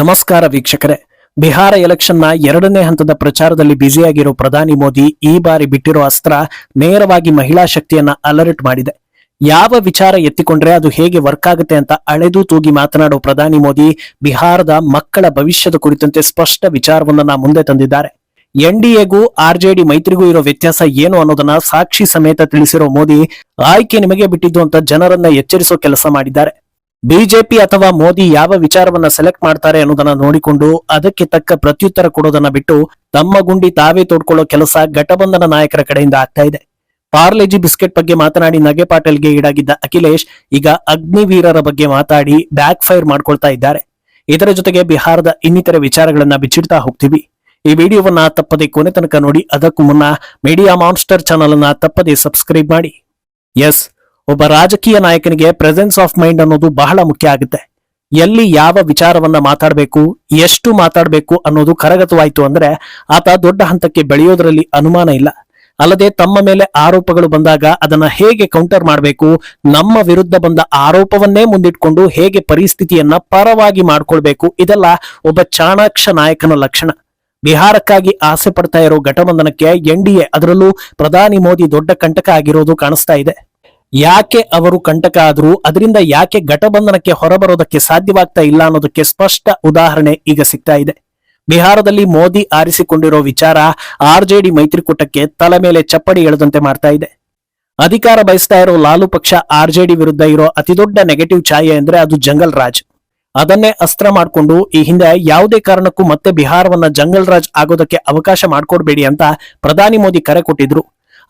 ನಮಸ್ಕಾರ ವೀಕ್ಷಕರೇ. ಬಿಹಾರ ಎಲೆಕ್ಷನ್ನ ಎರಡನೇ ಹಂತದ ಪ್ರಚಾರದಲ್ಲಿ ಬ್ಯುಸಿಯಾಗಿರೋ ಪ್ರಧಾನಿ ಮೋದಿ ಈ ಬಾರಿ ಬಿಟ್ಟಿರೋ ಅಸ್ತ್ರ ನೇರವಾಗಿ ಮಹಿಳಾ ಶಕ್ತಿಯನ್ನ ಅಲರ್ಟ್ ಮಾಡಿದೆ. ಯಾವ ವಿಚಾರ ಎತ್ತಿಕೊಂಡ್ರೆ ಅದು ಹೇಗೆ ವರ್ಕ್ ಆಗುತ್ತೆ ಅಂತ ಅಳೆದು ತೂಗಿ ಮಾತನಾಡೋ ಪ್ರಧಾನಿ ಮೋದಿ ಬಿಹಾರದ ಮಕ್ಕಳ ಭವಿಷ್ಯದ ಕುರಿತಂತೆ ಸ್ಪಷ್ಟ ವಿಚಾರವನ್ನ ಮುಂದೆ ತಂದಿದ್ದಾರೆ. ಎನ್ಡಿಎಗೂ ಆರ್ಜೆಡಿ ಮೈತ್ರಿಗೂ ಇರೋ ವ್ಯತ್ಯಾಸ ಏನು ಅನ್ನೋದನ್ನ ಸಾಕ್ಷಿ ಸಮೇತ ತಿಳಿಸಿರೋ ಮೋದಿ, ಆಯ್ಕೆ ನಿಮಗೆ ಬಿಟ್ಟಿದ್ದು ಅಂತ ಜನರನ್ನ ಎಚ್ಚರಿಸೋ ಕೆಲಸ ಮಾಡಿದ್ದಾರೆ. ಬಿಜೆಪಿ ಅಥವಾ ಮೋದಿ ಯಾವ ವಿಚಾರವನ್ನ ಸೆಲೆಕ್ಟ್ ಮಾಡ್ತಾರೆ ಅನ್ನೋದನ್ನ ನೋಡಿಕೊಂಡು ಅದಕ್ಕೆ ತಕ್ಕ ಪ್ರತ್ಯುತ್ತರ ಕೊಡೋದನ್ನ ಬಿಟ್ಟು ತಮ್ಮ ಗುಂಡಿ ತಾವೇ ತೋಡ್ಕೊಳ್ಳೋ ಕೆಲಸ ಘಟಬಂಧನ ನಾಯಕರ ಕಡೆಯಿಂದ ಆಗ್ತಾ ಇದೆ. ಪಾರ್ಲೆಜಿ ಬಿಸ್ಕೆಟ್ ಬಗ್ಗೆ ಮಾತನಾಡಿ ನಗೆ ಪಾಟೀಲ್ಗೆ ಈಡಾಗಿದ್ದ ಅಖಿಲೇಶ್ ಈಗ ಅಗ್ನಿವೀರರ ಬಗ್ಗೆ ಮಾತಾಡಿ ಬ್ಯಾಕ್ ಫೈರ್ ಮಾಡ್ಕೊಳ್ತಾ ಇದ್ದಾರೆ. ಇದರ ಜೊತೆಗೆ ಬಿಹಾರದ ಇನ್ನಿತರ ವಿಚಾರಗಳನ್ನ ಬಿಚ್ಚಿಡ್ತಾ ಹೋಗ್ತೀವಿ. ಈ ವಿಡಿಯೋವನ್ನ ತಪ್ಪದೆ ಕೊನೆ ತನಕ ನೋಡಿ ಅದಕ್ಕೂ ಮುನ್ನ ಮೀಡಿಯಾ ಮಾನ್ಸ್ಟರ್ ಚಾನಲ್ ಅನ್ನ ತಪ್ಪದೆ ಸಬ್ಸ್ಕ್ರೈಬ್ ಮಾಡಿ. ಎಸ್ ಒಬ್ಬ ರಾಜಕೀಯ ನಾಯಕನಿಗೆ ಪ್ರೆಸೆನ್ಸ್ ಆಫ್ ಮೈಂಡ್ ಅನ್ನೋದು ಬಹಳ ಮುಖ್ಯ ಆಗುತ್ತೆ. ಎಲ್ಲಿ ಯಾವ ವಿಚಾರವನ್ನ ಮಾತಾಡಬೇಕು, ಎಷ್ಟು ಮಾತಾಡಬೇಕು ಅನ್ನೋದು ಕರಗತವಾಯಿತು ಅಂದ್ರೆ ಆತ ದೊಡ್ಡ ಹಂತಕ್ಕೆ ಬೆಳೆಯೋದ್ರಲ್ಲಿ ಅನುಮಾನ ಇಲ್ಲ. ಅಲ್ಲದೆ ತಮ್ಮ ಮೇಲೆ ಆರೋಪಗಳು ಬಂದಾಗ ಅದನ್ನ ಹೇಗೆ ಕೌಂಟರ್ ಮಾಡಬೇಕು, ನಮ್ಮ ವಿರುದ್ಧ ಬಂದ ಆರೋಪವನ್ನೇ ಮುಂದಿಟ್ಕೊಂಡು ಹೇಗೆ ಪರಿಸ್ಥಿತಿಯನ್ನ ಪರವಾಗಿ ಮಾಡ್ಕೊಳ್ಬೇಕು, ಇದೆಲ್ಲ ಒಬ್ಬ ಚಾಣಾಕ್ಷ ನಾಯಕನ ಲಕ್ಷಣ. ಬಿಹಾರಕ್ಕಾಗಿ ಆಸೆ ಪಡ್ತಾ ಇರೋ ಘಟಬಂಧನಕ್ಕೆ ಎನ್ಡಿಎ ಅದರಲ್ಲೂ ಪ್ರಧಾನಿ ಮೋದಿ ದೊಡ್ಡ ಕಂಟಕ ಆಗಿರೋದು ಕಾಣಿಸ್ತಾ ಇದೆ. ಯಾಕೆ ಅವರು ಕಂಟಕ ಆದರೂ ಅದರಿಂದ ಯಾಕೆ ಘಟಬಂಧನಕ್ಕೆ ಹೊರಬರೋದಕ್ಕೆ ಸಾಧ್ಯವಾಗ್ತಾ ಇಲ್ಲ ಅನ್ನೋದಕ್ಕೆ ಸ್ಪಷ್ಟ ಉದಾಹರಣೆ ಈಗ ಸಿಗ್ತಾ ಇದೆ. ಬಿಹಾರದಲ್ಲಿ ಮೋದಿ ಆರಿಸಿಕೊಂಡಿರೋ ವಿಚಾರ ಆರ್ಜೆಡಿ ಮೈತ್ರಿಕೂಟಕ್ಕೆ ತಲೆ ಮೇಲೆ ಚಪ್ಪಡಿ ಎಳೆದಂತೆ ಮಾಡ್ತಾ ಇದೆ. ಅಧಿಕಾರ ಬಯಸ್ತಾ ಇರೋ ಲಾಲು ಪಕ್ಷ ಆರ್ಜೆಡಿ ವಿರುದ್ಧ ಇರೋ ಅತಿದೊಡ್ಡ ನೆಗೆಟಿವ್ ಛಾಯೆ ಅಂದ್ರೆ ಅದು ಜಂಗಲ್ ರಾಜ್. ಅದನ್ನೇ ಅಸ್ತ್ರ ಮಾಡಿಕೊಂಡು ಈ ಹಿಂದೆ ಯಾವುದೇ ಕಾರಣಕ್ಕೂ ಮತ್ತೆ ಬಿಹಾರವನ್ನ ಜಂಗಲ್ ರಾಜ್ ಆಗೋದಕ್ಕೆ ಅವಕಾಶ ಮಾಡಿಕೊಡ್ಬೇಡಿ ಅಂತ ಪ್ರಧಾನಿ ಮೋದಿ ಕರೆ ಕೊಟ್ಟಿದ್ರು.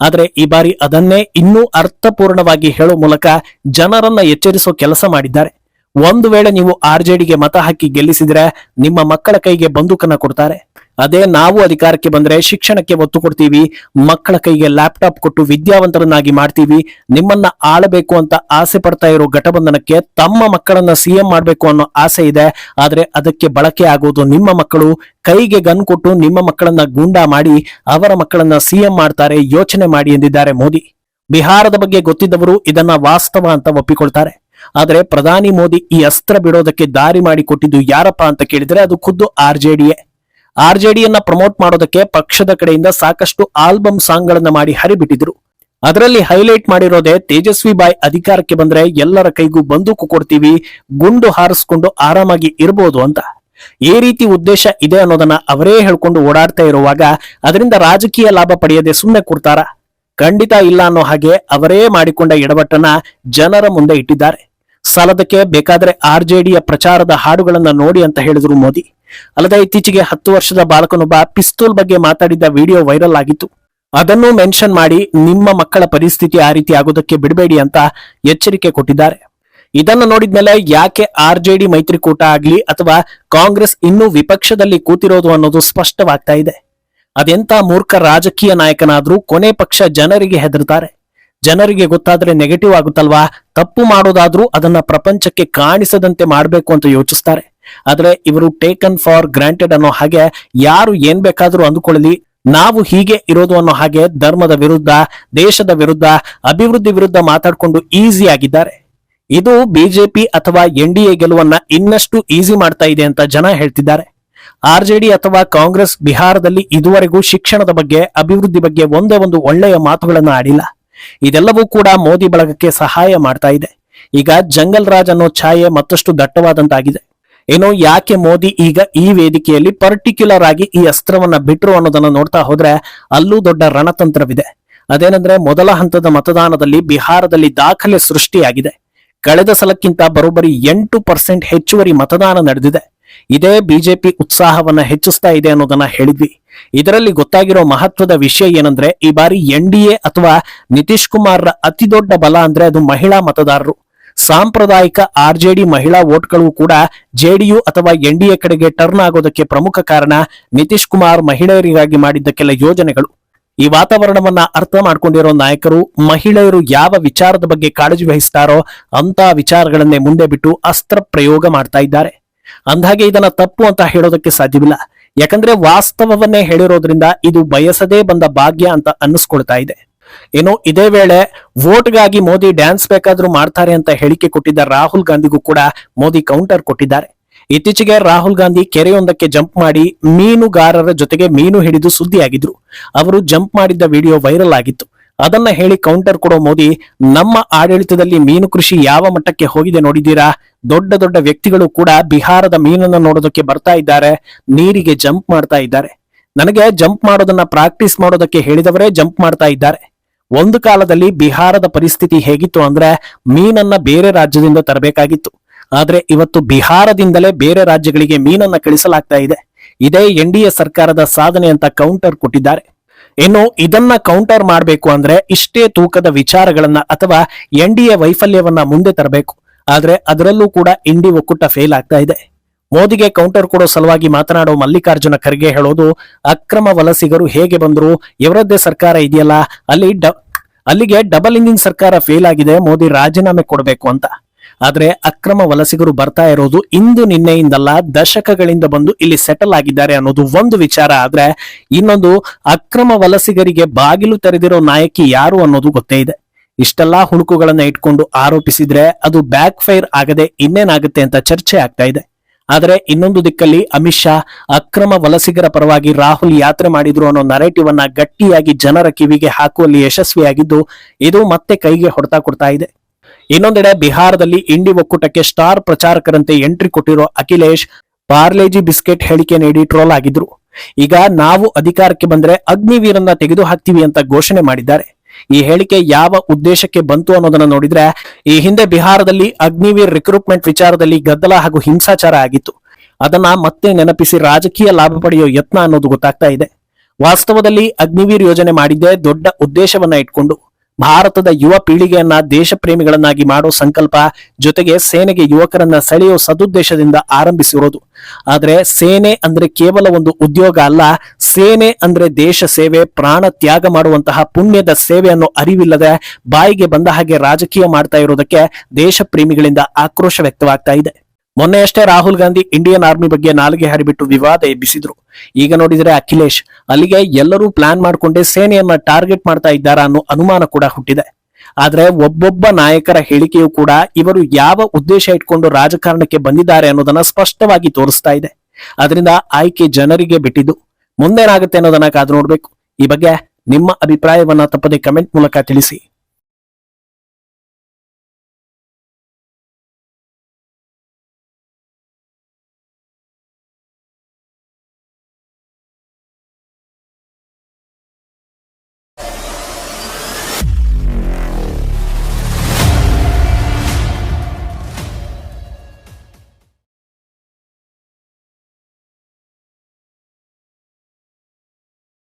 ಆದ್ರೆ ಈ ಬಾರಿ ಅದನ್ನೇ ಇನ್ನೂ ಅರ್ಥಪೂರ್ಣವಾಗಿ ಹೇಳೋ ಮೂಲಕ ಜನರನ್ನ ಎಚ್ಚರಿಸೋ ಕೆಲಸ ಮಾಡಿದ್ದಾರೆ. ಒಂದು ವೇಳೆ ನೀವು ಆರ್ಜೆಡಿಗೆ ಮತ ಹಾಕಿ ಗೆಲ್ಲಿಸಿದ್ರೆ ನಿಮ್ಮ ಮಕ್ಕಳ ಕೈಗೆ ಬಂದೂಕನ್ನ ಕೊಡ್ತಾರೆ. ಅದೇ ನಾವು ಅಧಿಕಾರಕ್ಕೆ ಬಂದ್ರೆ ಶಿಕ್ಷಣಕ್ಕೆ ಒತ್ತು ಕೊಡ್ತೀವಿ, ಮಕ್ಕಳ ಕೈಗೆ ಲ್ಯಾಪ್ಟಾಪ್ ಕೊಟ್ಟು ವಿದ್ಯಾವಂತರನ್ನಾಗಿ ಮಾಡ್ತೀವಿ, ನಿಮ್ಮನ್ನ ಆಳಬೇಕು ಅಂತ ಆಸೆ ಪಡ್ತಾ ಇರೋ ಘಟಬಂಧನಕ್ಕೆ ತಮ್ಮ ಮಕ್ಕಳನ್ನ ಸಿಎಂ ಮಾಡಬೇಕು ಅನ್ನೋ ಆಸೆ ಇದೆ, ಆದ್ರೆ ಅದಕ್ಕೆ ಬಳಕೆ ಆಗೋದು ನಿಮ್ಮ ಮಕ್ಕಳು. ಕೈಗೆ ಗನ್ ಕೊಟ್ಟು ನಿಮ್ಮ ಮಕ್ಕಳನ್ನ ಗೂಂಡಾ ಮಾಡಿ ಅವರ ಮಕ್ಕಳನ್ನ ಸಿಎಂ ಮಾಡ್ತಾರೆ ಯೋಚನೆ ಮಾಡಿ ಎಂದಿದ್ದಾರೆ ಮೋದಿ. ಬಿಹಾರದ ಬಗ್ಗೆ ಗೊತ್ತಿದ್ದವರು ಇದನ್ನ ವಾಸ್ತವ ಅಂತ ಒಪ್ಪಿಕೊಳ್ತಾರೆ. ಆದ್ರೆ ಪ್ರಧಾನಿ ಮೋದಿ ಈ ಅಸ್ತ್ರ ಬಿಡೋದಕ್ಕೆ ದಾರಿ ಮಾಡಿ ಕೊಟ್ಟಿದ್ದು ಯಾರಪ್ಪ ಅಂತ ಕೇಳಿದ್ರೆ ಅದು ಖುದ್ದು ಆರ್ ಜೆ ಡಿಯನ್ನ ಪ್ರಮೋಟ್ ಮಾಡೋದಕ್ಕೆ ಪಕ್ಷದ ಕಡೆಯಿಂದ ಸಾಕಷ್ಟು ಆಲ್ಬಮ್ ಸಾಂಗ್ ಗಳನ್ನ ಮಾಡಿ ಹರಿಬಿಟ್ಟಿದ್ರು. ಅದರಲ್ಲಿ ಹೈಲೈಟ್ ಮಾಡಿರೋದೇ ತೇಜಸ್ವಿ ಬಾಯ್ ಅಧಿಕಾರಕ್ಕೆ ಬಂದ್ರೆ ಎಲ್ಲರ ಕೈಗೂ ಬಂದೂಕು ಕೊಡ್ತೀವಿ, ಗುಂಡು ಹಾರಿಸ್ಕೊಂಡು ಆರಾಮಾಗಿ ಇರಬಹುದು ಅಂತ. ಈ ರೀತಿ ಉದ್ದೇಶ ಇದೆ ಅನ್ನೋದನ್ನ ಅವರೇ ಹೇಳ್ಕೊಂಡು ಓಡಾಡ್ತಾ ಇರುವಾಗ ಅದರಿಂದ ರಾಜಕೀಯ ಲಾಭ ಪಡೆಯದೆ ಸುಮ್ಮನೆ ಕೊಡ್ತಾರ ಖಂಡಿತ ಇಲ್ಲ ಅನ್ನೋ ಹಾಗೆ ಅವರೇ ಮಾಡಿಕೊಂಡ ಎಡವಟ್ಟನ್ನ ಜನರ ಮುಂದೆ ಇಟ್ಟಿದ್ದಾರೆ. ಸಾಲದಕ್ಕೆ ಬೇಕಾದ್ರೆ ಆರ್ಜೆಡಿಯ ಪ್ರಚಾರದ ಹಾಡುಗಳನ್ನ ನೋಡಿ ಅಂತ ಹೇಳಿದ್ರು ಮೋದಿ. ಅಲ್ಲದೆ ಇತ್ತೀಚೆಗೆ ಹತ್ತು ವರ್ಷದ ಬಾಲಕನೊಬ್ಬ ಪಿಸ್ತೂಲ್ ಬಗ್ಗೆ ಮಾತಾಡಿದ್ದ ವಿಡಿಯೋ ವೈರಲ್ ಆಗಿತ್ತು. ಅದನ್ನು ಮೆನ್ಷನ್ ಮಾಡಿ ನಿಮ್ಮ ಮಕ್ಕಳ ಪರಿಸ್ಥಿತಿ ಆ ರೀತಿ ಆಗೋದಕ್ಕೆ ಬಿಡಬೇಡಿ ಅಂತ ಎಚ್ಚರಿಕೆ ಕೊಟ್ಟಿದ್ದಾರೆ. ಇದನ್ನು ನೋಡಿದ್ಮೇಲೆ ಯಾಕೆ ಆರ್ಜೆಡಿ ಮೈತ್ರಿಕೂಟ ಆಗ್ಲಿ ಅಥವಾ ಕಾಂಗ್ರೆಸ್ ಇನ್ನೂ ವಿಪಕ್ಷದಲ್ಲಿ ಕೂತಿರೋದು ಅನ್ನೋದು ಸ್ಪಷ್ಟವಾಗ್ತಾ ಇದೆ. ಅದೆಂತ ಮೂರ್ಖ ರಾಜಕೀಯ ನಾಯಕನಾದ್ರೂ ಕೊನೆ ಪಕ್ಷ ಜನರಿಗೆ ಹೆದರ್ತಾರೆ. ಜನರಿಗೆ ಗೊತ್ತಾದ್ರೆ ನೆಗೆಟಿವ್ ಆಗುತ್ತಲ್ವಾ? ತಪ್ಪು ಮಾಡೋದಾದ್ರೂ ಅದನ್ನ ಪ್ರಪಂಚಕ್ಕೆ ಕಾಣಿಸದಂತೆ ಮಾಡಬೇಕು ಅಂತ ಯೋಚಿಸ್ತಾರೆ. ಆದ್ರೆ ಇವರು ಟೇಕನ್ ಫಾರ್ ಗ್ರಾಂಟೆಡ್ ಅನ್ನೋ ಹಾಗೆ ಯಾರು ಏನ್ ಬೇಕಾದ್ರೂ ಅಂದುಕೊಳ್ಳಲಿ. ನಾವು ಹೀಗೆ ಇರೋದು ಅನ್ನೋ ಹಾಗೆ ಧರ್ಮದ ವಿರುದ್ಧ, ದೇಶದ ವಿರುದ್ಧ, ಅಭಿವೃದ್ಧಿ ವಿರುದ್ಧ ಮಾತಾಡಿಕೊಂಡು ಈಸಿ ಆಗಿದ್ದಾರೆ. ಇದು ಬಿಜೆಪಿ ಅಥವಾ ಎನ್ ಡಿ ಎ ಗೆಲುವನ್ನ ಇನ್ನಷ್ಟು ಈಸಿ ಮಾಡ್ತಾ ಇದೆ ಅಂತ ಜನ ಹೇಳ್ತಿದ್ದಾರೆ. ಆರ್ಜೆಡಿ ಅಥವಾ ಕಾಂಗ್ರೆಸ್ ಬಿಹಾರದಲ್ಲಿ ಇದುವರೆಗೂ ಶಿಕ್ಷಣದ ಬಗ್ಗೆ, ಅಭಿವೃದ್ಧಿ ಬಗ್ಗೆ ಒಂದೇ ಒಂದು ಒಳ್ಳೆಯ ಮಾತುಗಳನ್ನು ಆಡಿಲ್ಲ. ಇದೆಲ್ಲವೂ ಕೂಡ ಮೋದಿ ಬಳಗಕ್ಕೆ ಸಹಾಯ ಮಾಡ್ತಾ ಇದೆ. ಈಗ ಜಂಗಲ್ ರಾಜ್ ಅನ್ನೋ ಛಾಯೆ ಮತ್ತಷ್ಟು ದಟ್ಟವಾದಂತಾಗಿದೆ. ಏನೋ ಯಾಕೆ ಮೋದಿ ಈಗ ಈ ವೇದಿಕೆಯಲ್ಲಿ ಪರ್ಟಿಕ್ಯುಲರ್ ಆಗಿ ಈ ಅಸ್ತ್ರವನ್ನ ಬಿಟ್ರು ಅನ್ನೋದನ್ನ ನೋಡ್ತಾ ಹೋದ್ರೆ ಅಲ್ಲೂ ದೊಡ್ಡ ರಣತಂತ್ರವಿದೆ. ಅದೇನಂದ್ರೆ ಮೊದಲ ಹಂತದ ಮತದಾನದಲ್ಲಿ ಬಿಹಾರದಲ್ಲಿ ದಾಖಲೆ ಸೃಷ್ಟಿಯಾಗಿದೆ. ಕಳೆದ ಸಲಕ್ಕಿಂತ ಬರೋಬ್ಬರಿ ಎಂಟು ಪರ್ಸೆಂಟ್ ಹೆಚ್ಚುವರಿ ಮತದಾನ ನಡೆದಿದೆ. ಇದೇ ಬಿಜೆಪಿ ಉತ್ಸಾಹವನ್ನ ಹೆಚ್ಚಿಸ್ತಾ ಇದೆ ಅನ್ನೋದನ್ನ ಹೇಳಿದ್ವಿ. ಇದರಲ್ಲಿ ಗೊತ್ತಾಗಿರೋ ಮಹತ್ವದ ವಿಷಯ ಏನಂದ್ರೆ, ಈ ಬಾರಿ ಎನ್ ಅಥವಾ ನಿತೀಶ್ ಕುಮಾರ್ರ ಅತಿ ದೊಡ್ಡ ಬಲ ಅಂದ್ರೆ ಅದು ಮಹಿಳಾ ಮತದಾರರು. ಸಾಂಪ್ರದಾಯಿಕ ಆರ್ಜೆಡಿ ಮಹಿಳಾ ವೋಟ್ಗಳು ಕೂಡ ಜೆಡಿಯು ಅಥವಾ ಎನ್ ಕಡೆಗೆ ಟರ್ನ್ ಆಗೋದಕ್ಕೆ ಪ್ರಮುಖ ಕಾರಣ ನಿತೀಶ್ ಕುಮಾರ್ ಮಹಿಳೆಯರಿಗಾಗಿ ಮಾಡಿದ್ದ ಕೆಲ ಯೋಜನೆಗಳು. ಈ ವಾತಾವರಣವನ್ನ ಅರ್ಥ ಮಾಡ್ಕೊಂಡಿರೋ ನಾಯಕರು, ಮಹಿಳೆಯರು ಯಾವ ವಿಚಾರದ ಬಗ್ಗೆ ಕಾಳಜಿ ವಹಿಸ್ತಾರೋ ಅಂತ ವಿಚಾರಗಳನ್ನೇ ಮುಂದೆ ಬಿಟ್ಟು ಅಸ್ತ್ರ ಪ್ರಯೋಗ ಮಾಡ್ತಾ ಇದ್ದಾರೆ. ಅಂದ್ಹಾಗೆ ಇದನ್ನ ತಪ್ಪು ಅಂತ ಹೇಳೋದಕ್ಕೆ ಸಾಧ್ಯವಿಲ್ಲ. ಯಾಕಂದ್ರೆ ವಾಸ್ತವವನ್ನೇ ಹೇಳಿರೋದ್ರಿಂದ ಇದು ಬಯಸದೇ ಬಂದ ಭಾಗ್ಯ ಅಂತ ಅನ್ನಿಸ್ಕೊಳ್ತಾ ಇದೆ. ಏನೋ ಇದೇ ವೇಳೆ ವೋಟ್ಗಾಗಿ ಮೋದಿ ಡ್ಯಾನ್ಸ್ ಬೇಕಾದ್ರೂ ಮಾಡ್ತಾರೆ ಅಂತ ಹೇಳಿಕೆ ಕೊಟ್ಟಿದ್ದ ರಾಹುಲ್ ಗಾಂಧಿಗೂ ಕೂಡ ಮೋದಿ ಕೌಂಟರ್ ಕೊಟ್ಟಿದ್ದಾರೆ. ಇತ್ತೀಚೆಗೆ ರಾಹುಲ್ ಗಾಂಧಿ ಕೆರೆಯೊಂದಕ್ಕೆ ಜಂಪ್ ಮಾಡಿ ಮೀನುಗಾರರ ಜೊತೆಗೆ ಮೀನು ಹಿಡಿದು ಸುದ್ದಿಯಾಗಿದ್ರು. ಅವರು ಜಂಪ್ ಮಾಡಿದ್ದ ವಿಡಿಯೋ ವೈರಲ್ ಆಗಿತ್ತು. ಅದನ್ನ ಹೇಳಿ ಕೌಂಟರ್ ಕೊಡೋ ಮೋದಿ, ನಮ್ಮ ಆಡಳಿತದಲ್ಲಿ ಮೀನು ಕೃಷಿ ಯಾವ ಮಟ್ಟಕ್ಕೆ ಹೋಗಿದೆ ನೋಡಿದ್ದೀರಾ? ದೊಡ್ಡ ದೊಡ್ಡ ವ್ಯಕ್ತಿಗಳು ಕೂಡ ಬಿಹಾರದ ಮೀನನ್ನು ನೋಡೋದಕ್ಕೆ ಬರ್ತಾ ಇದ್ದಾರೆ. ನೀರಿಗೆ ಜಂಪ್ ಮಾಡ್ತಾ ಇದ್ದಾರೆ. ನನಗೆ ಜಂಪ್ ಮಾಡೋದನ್ನ ಪ್ರಾಕ್ಟೀಸ್ ಮಾಡೋದಕ್ಕೆ ಹೇಳಿದವರೇ ಜಂಪ್ ಮಾಡ್ತಾ ಇದ್ದಾರೆ. ಒಂದು ಕಾಲದಲ್ಲಿ ಬಿಹಾರದ ಪರಿಸ್ಥಿತಿ ಹೇಗಿತ್ತು ಅಂದ್ರೆ ಮೀನನ್ನ ಬೇರೆ ರಾಜ್ಯದಿಂದ ತರಬೇಕಾಗಿತ್ತು. ಆದ್ರೆ ಇವತ್ತು ಬಿಹಾರದಿಂದಲೇ ಬೇರೆ ರಾಜ್ಯಗಳಿಗೆ ಮೀನನ್ನ ಕಳಿಸಲಾಗ್ತಾ ಇದೆ. ಇದೇ ಎನ್ ಡಿ ಎ ಸರ್ಕಾರದ ಸಾಧನೆ ಅಂತ ಕೌಂಟರ್ ಕೊಟ್ಟಿದ್ದಾರೆ. ಇನ್ನು ಇದನ್ನ ಕೌಂಟರ್ ಮಾಡಬೇಕು ಅಂದ್ರೆ ಇಷ್ಟೇ ತೂಕದ ವಿಚಾರಗಳನ್ನ ಅಥವಾ ಎನ್ ಡಿ ಎ ವೈಫಲ್ಯವನ್ನ ಮುಂದೆ ತರಬೇಕು. ಆದ್ರೆ ಅದರಲ್ಲೂ ಕೂಡ ಇಂಡಿ ಒಕ್ಕೂಟ ಫೇಲ್ ಆಗ್ತಾ ಇದೆ. ಮೋದಿಗೆ ಕೌಂಟರ್ ಕೊಡೋ ಸಲುವಾಗಿ ಮಾತನಾಡೋ ಮಲ್ಲಿಕಾರ್ಜುನ ಖರ್ಗೆ ಹೇಳೋದು, ಅಕ್ರಮ ವಲಸಿಗರು ಹೇಗೆ ಬಂದ್ರು, ಇವರದ್ದೇ ಸರ್ಕಾರ ಇದೆಯಲ್ಲ, ಅಲ್ಲಿ ಅಲ್ಲಿಗೆ ಡಬಲ್ ಇಂಜಿನ್ ಸರ್ಕಾರ ಫೇಲ್ ಆಗಿದೆ, ಮೋದಿ ರಾಜೀನಾಮೆ ಕೊಡಬೇಕು ಅಂತ. ಆದ್ರೆ ಅಕ್ರಮ ವಲಸಿಗರು ಬರ್ತಾ ಇರೋದು ಇಂದು ನಿನ್ನೆಯಿಂದಲ್ಲ, ದಶಕಗಳಿಂದ ಬಂದು ಇಲ್ಲಿ ಸೆಟಲ್ ಆಗಿದ್ದಾರೆ ಅನ್ನೋದು ಒಂದು ವಿಚಾರ. ಆದ್ರೆ ಇನ್ನೊಂದು ಅಕ್ರಮ ವಲಸಿಗರಿಗೆ ಬಾಗಿಲು ತೆರೆದಿರೋ ನಾಯಕಿ ಯಾರು ಅನ್ನೋದು ಗೊತ್ತೇ ಇದೆ. ಇಷ್ಟೆಲ್ಲಾ ಹುಣುಕುಗಳನ್ನ ಇಟ್ಕೊಂಡು ಆರೋಪಿಸಿದ್ರೆ ಅದು ಬ್ಯಾಕ್ ಫೈರ್ ಆಗದೆ ಇನ್ನೇನಾಗುತ್ತೆ ಅಂತ ಚರ್ಚೆ ಆಗ್ತಾ ಇದೆ. ಆದರೆ ಇನ್ನೊಂದು ದಿಕ್ಕಲ್ಲಿ ಅಮಿತ್ ಶಾ ಅಕ್ರಮ ವಲಸಿಗರ ಪರವಾಗಿ ರಾಹುಲ್ ಯಾತ್ರೆ ಮಾಡಿದ್ರು ಅನ್ನೋ ನರೇಟಿವ್ ಅನ್ನ ಗಟ್ಟಿಯಾಗಿ ಜನರ ಕಿವಿಗೆ ಹಾಕುವಲ್ಲಿ ಯಶಸ್ವಿಯಾಗಿದ್ದು ಇದು ಮತ್ತೆ ಕೈಗೆ ಹೊಡೆತ ಕೊಡ್ತಾ ಇದೆ. ಇನ್ನೊಂದೆಡೆ ಬಿಹಾರದಲ್ಲಿ ಇಂಡಿ ಒಕ್ಕೂಟಕ್ಕೆ ಸ್ಟಾರ್ ಪ್ರಚಾರಕರಂತೆ ಎಂಟ್ರಿ ಕೊಟ್ಟಿರೋ ಅಖಿಲೇಶ್ ಪಾರ್ಲೇಜಿ ಬಿಸ್ಕೆಟ್ ಹೇಳಿಕೆ ನೀಡಿ ಟ್ರೋಲ್ ಆಗಿದ್ರು. ಈಗ ನಾವು ಅಧಿಕಾರಕ್ಕೆ ಬಂದ್ರೆ ಅಗ್ನಿವೀರನ್ನ ತೆಗೆದು ಹಾಕ್ತೀವಿ ಅಂತ ಘೋಷಣೆ ಮಾಡಿದ್ದಾರೆ. ಈ ಹೇಳಿಕೆ ಯಾವ ಉದ್ದೇಶಕ್ಕೆ ಬಂತು ಅನ್ನೋದನ್ನ ನೋಡಿದ್ರೆ, ಈ ಹಿಂದೆ ಬಿಹಾರದಲ್ಲಿ ಅಗ್ನಿವೀರ್ ರಿಕ್ರೂಟ್ಮೆಂಟ್ ವಿಚಾರದಲ್ಲಿ ಗದ್ದಲ ಹಾಗೂ ಹಿಂಸಾಚಾರ ಆಗಿತ್ತು. ಅದನ್ನ ಮತ್ತೆ ನೆನಪಿಸಿ ರಾಜಕೀಯ ಲಾಭ ಪಡೆಯೋ ಯತ್ನ ಅನ್ನೋದು ಗೊತ್ತಾಗ್ತಾ ಇದೆ. ವಾಸ್ತವದಲ್ಲಿ ಅಗ್ನಿವೀರ್ ಯೋಜನೆ ಮಾಡಿದ್ದೇ ದೊಡ್ಡ ಉದ್ದೇಶವನ್ನ ಇಟ್ಕೊಂಡು ಭಾರತದ ಯುವ ಪೀಳಿಗೆಯನ್ನ ದೇಶ ಪ್ರೇಮಿಗಳನ್ನಾಗಿ ಮಾಡೋ ಸಂಕಲ್ಪ ಜೊತೆಗೆ ಸೇನೆಗೆ ಯುವಕರನ್ನ ಸೆಳೆಯುವ ಸದುದ್ದೇಶದಿಂದ ಆರಂಭಿಸಿರೋದು. ಆದ್ರೆ ಸೇನೆ ಅಂದ್ರೆ ಕೇವಲ ಒಂದು ಉದ್ಯೋಗ ಅಲ್ಲ, ಸೇನೆ ಅಂದ್ರೆ ದೇಶ ಸೇವೆ, ಪ್ರಾಣ ತ್ಯಾಗ ಮಾಡುವಂತಹ ಪುಣ್ಯದ ಸೇವೆಯನ್ನು ಅರಿವಿಲ್ಲದೆ ಬಾಯಿಗೆ ಬಂದ ಹಾಗೆ ರಾಜಕೀಯ ಮಾಡ್ತಾ ಇರೋದಕ್ಕೆ ದೇಶ ಪ್ರೇಮಿಗಳಿಂದ ಆಕ್ರೋಶ ವ್ಯಕ್ತವಾಗ್ತಾ ಇದೆ. ಮೊನ್ನೆಯಷ್ಟೇ ರಾಹುಲ್ ಗಾಂಧಿ ಇಂಡಿಯನ್ ಆರ್ಮಿ ಬಗ್ಗೆ ನಾಲಿಗೆ ಹರಿಬಿಟ್ಟು ವಿವಾದ ಎಬ್ಬಿಸಿದ್ರು. ಈಗ ನೋಡಿದ್ರೆ ಅಖಿಲೇಶ್, ಅಲ್ಲಿಗೆ ಎಲ್ಲರೂ ಪ್ಲಾನ್ ಮಾಡಿಕೊಂಡೇ ಸೇನೆಯನ್ನ ಟಾರ್ಗೆಟ್ ಮಾಡ್ತಾ ಇದ್ದಾರಾ ಅನ್ನೋ ಅನುಮಾನ ಕೂಡ ಹುಟ್ಟಿದೆ. ಆದ್ರೆ ಒಬ್ಬೊಬ್ಬ ನಾಯಕರ ಹೇಳಿಕೆಯೂ ಕೂಡ ಇವರು ಯಾವ ಉದ್ದೇಶ ಇಟ್ಕೊಂಡು ರಾಜಕಾರಣಕ್ಕೆ ಬಂದಿದ್ದಾರೆ ಅನ್ನೋದನ್ನ ಸ್ಪಷ್ಟವಾಗಿ ತೋರಿಸ್ತಾ ಇದೆ. ಅದರಿಂದ ಆಯ್ಕೆ ಜನರಿಗೆ ಬಿಟ್ಟಿದ್ದು. ಮುಂದೇನಾಗುತ್ತೆ ಅನ್ನೋದನ್ನ ಕಾದು ನೋಡ್ಬೇಕು. ಈ ಬಗ್ಗೆ ನಿಮ್ಮ ಅಭಿಪ್ರಾಯವನ್ನ ತಪ್ಪದೆ ಕಮೆಂಟ್ ಮೂಲಕ ತಿಳಿಸಿ.